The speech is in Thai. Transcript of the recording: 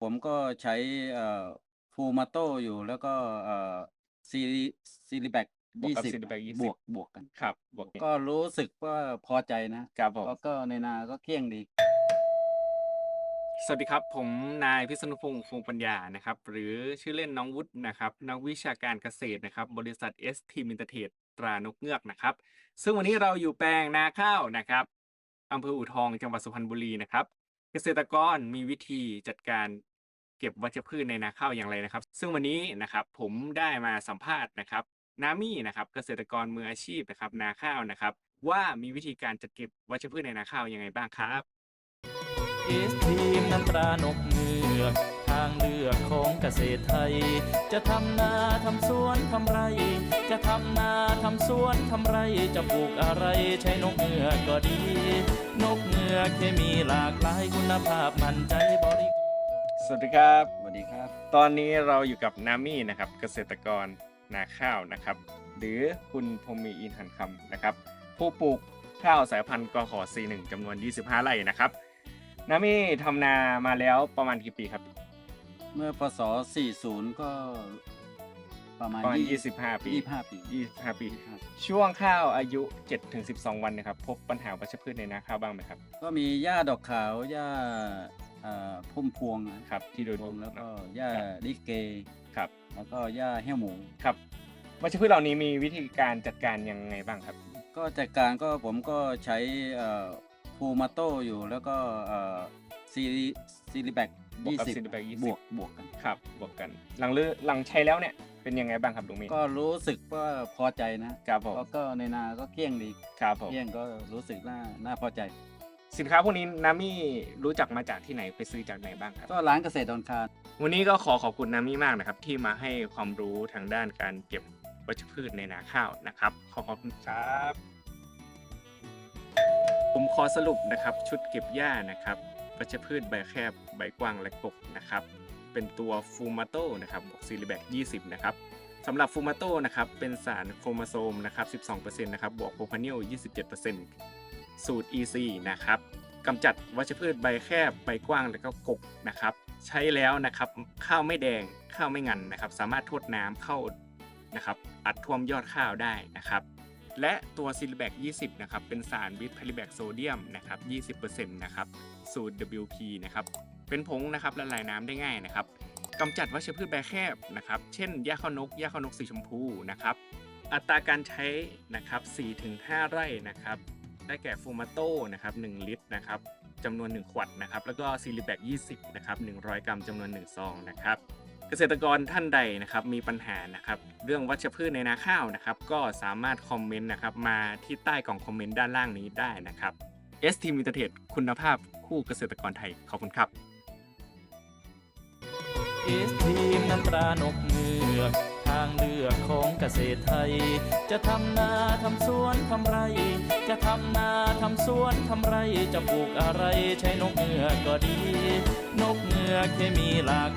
ผมก็ใช้เอ่อฟูมาโตอยู่แล้วก็เอ่อซีรีซีรีแบกบวกยี่กับสิบ Silibac 20บวกบวกกัน ครับบวกนี้ก็รู้สึกว่าพอใจนะครับผม แล้วก็ในนาก็เกลี้ยงดี สวัสดีครับ ผมนายพิษณุพงศ์คงปัญญานะครับ หรือชื่อเล่นน้องวุฒินะครับ นักวิชาการเกษตรนะครับ บริษัท S t มินเตเทดตรานกเงือกนะครับ ซึ่งวันนี้เราอยู่แปลงนาข้าวนะครับอำเภออู่ทองจังหวัดสุพรรณบุรีนะครับ เกษตรกรมีวิธีจัดการ เก็บวัชพืชในนาข้าวอย่างไรนะครับ ซึ่งวันนี้นะครับผมได้มาสัมภาษณ์นะครับนามี่นะครับเกษตรกรมืออาชีพนะครับนาข้าวนะครับ ว่ามีวิธีการจัดเก็บวัชพืชในนาข้าวยังไงบ้างครับเอสทีมน้ำตรานกเงือกทางเลือกของเกษตรไทย จะทำนาทำสวนทำไร จะทำนาทำสวนทำไร จะปลูกอะไรใช้นกเงือกก็ดี นกเงือกเคมีหลากหลายคุณภาพมั่นใจบริโภค สวัสดีครับ สวัสดีครับ ตอนนี้เราอยู่กับนามี่นะครับเกษตรกรนาข้าวนะครับ หรือคุณพรหมีอินหันคำนะครับ ผู้ปลูกข้าวสายพันธุ์กขอ C1 จำนวน 25 ไร่นะครับนามี่ทำนามาแล้วประมาณกี่ปีครับ เมื่อพศ 40 ก็ประมาณประมาณยี่25 ปี 25 ปี 25 ปี25ช่วงข้าวอายุ 7-12 วันนะครับ พบปัญหาวัชพืชในนาข้าวบ้างไหมครับ ก็มีหญ้าดอกขาวหญ้าเอ่อ พุ่มพวงอะครับที่โดยพวงแล้วก็เนอะหญ้าครับลิเกครับแล้วก็หญ้าแห้วหมูครับวัชพืชเหล่านี้มีวิธีการจัดการยังไงบ้างครับ ก็จัดการก็ผมก็ใช้ฟูมาโตอยู่แล้วก็ซีรีซีรีแบกบวกยี่กับสิบ Silibac 20บวกบวกกันครับบวกกันหลังเลือหลังใช้แล้วเนี่ยเป็นยังไงบ้างครับลุงมี่ก็รู้สึกว่าพอใจนะครับผมแล้วก็ในนาก็เกลี้ยงดีครับผมเกลี้ยงก็รู้สึกน่าน่าพอใจ สินค้าพวกนี้นามี่รู้จักมาจากที่ไหนไปซื้อจากไหนบ้างครับ ก็ร้านเกษตรดอนคารวันนี้ก็ขอขอบคุณนามี่มากนะครับ ที่มาให้ความรู้ทางด้านการเก็บวัชพืชในนาข้าวนะครับ ขอขอบคุณครับ ผมขอสรุปนะครับ ชุดเก็บหญ้านะครับวัชพืชใบแคบใบกว้างและกกนะครับ เป็นตัวฟูมาโตนะครับบวกซีรีแบก20 นะครับสำหรับฟูมาโตนะครับเป็นสารโครโมโซมนะครับ 12%นะครับบวกโพพานิล27% สูตร EC นะครับกำจัดวัชพืชใบแคบใบกว้างและก็กกนะครับ ใช้แล้วนะครับข้าวไม่แดงข้าวไม่งันนะครับ สามารถทดน้ำเข้านะครับอัดท่วมยอดข้าวได้นะครับ และตัวซิลิแบก20 นะครับ เป็นสารวิทพาริแบกโซเดียมนะครับ 20%นะครับสูตร WP นะครับเป็นผงนะครับละลายน้ำได้ง่ายนะครับกำจัดวัชพืชใบแคบนะครับ เช่นหญ้าข้าวนกหญ้าข้าวนกสีชมพูนะครับ อัตราการใช้นะครับ4-5 ไร่นะครับ ได้แก่ฟูมาโต้นะครับ1ลิตรนะครับจำนวน 1 ขวดนะครับ แล้วก็ซิลิแบก20นะครับ100 กรัมจำนวน 1 ซองนะครับ เกษตรกรท่านใดนะครับมีปัญหานะครับเรื่องวัชพืชในนาข้าวนะครับ ก็สามารถคอมเมนต์นะครับมาที่ใต้กล่องคอมเมนต์ด้านล่างนี้ได้นะครับ S Team i n t e r t e คุณภาพคู่เกษตรกรไทย ขอบคุณครับเอสทีมน้ำตรานกเงือก ทางเลือกของเกษตรไทย จะทำนาทำสวนทำไร จะทำนาทำสวนทำไร จะปลูกอะไรใช้นกเงือกก็ดี นกเงือกเคมีหลากหลาย